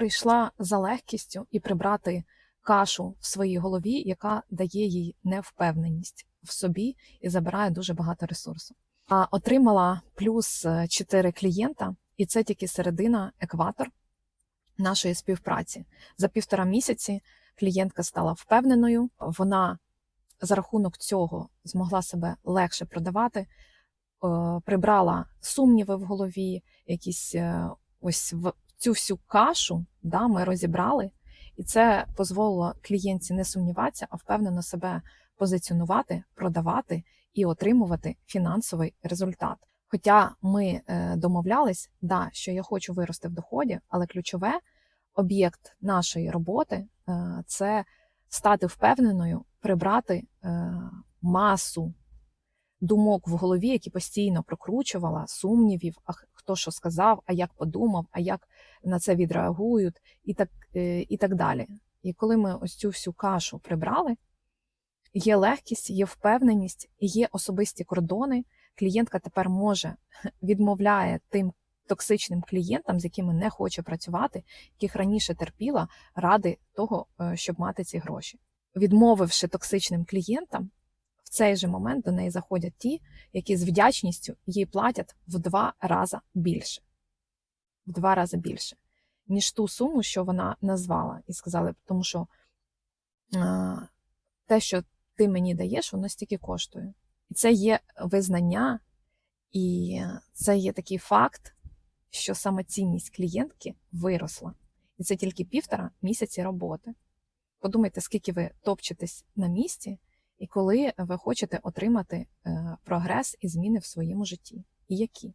прийшла за легкістю і прибрати кашу в своїй голові, яка дає їй невпевненість в собі і забирає дуже багато ресурсу. А отримала плюс 4 клієнта, і це тільки середина екватор нашої співпраці. За півтора місяці клієнтка стала впевненою. Вона за рахунок цього змогла себе легше продавати, е, прибрала сумніви в голові, якісь е, ось цю всю кашу да, ми розібрали, і це дозволило клієнтці не сумніватися, а впевнено себе позиціонувати, продавати і отримувати фінансовий результат. Хоча ми е, домовлялись, да, що я хочу вирости в доході, але ключове об'єкт нашої роботи е, це стати впевненою, прибрати е, масу думок в голові, які постійно прокручувала, сумнівів, а хто що сказав, а як подумав, а як на це відреагують, і так, е, і так далі. І коли ми ось цю всю кашу прибрали, є легкість, є впевненість, є особисті кордони. Клієнтка тепер може відмовляє тим токсичним клієнтам, з якими не хоче працювати, яких раніше терпіла ради того, е, щоб мати ці гроші. Відмовивши токсичним клієнтам, цей же момент до неї заходять ті, які з вдячністю їй платять в два рази більше. В два рази більше, ніж ту суму, що вона назвала, і сказали, тому що а, те, що ти мені даєш, воно стільки коштує. І це є визнання, і це є такий факт, що самоцінність клієнтки виросла. І це тільки півтора місяці роботи. Подумайте, скільки ви топчетесь на місці, і коли ви хочете отримати е, прогрес і зміни в своєму житті. І які?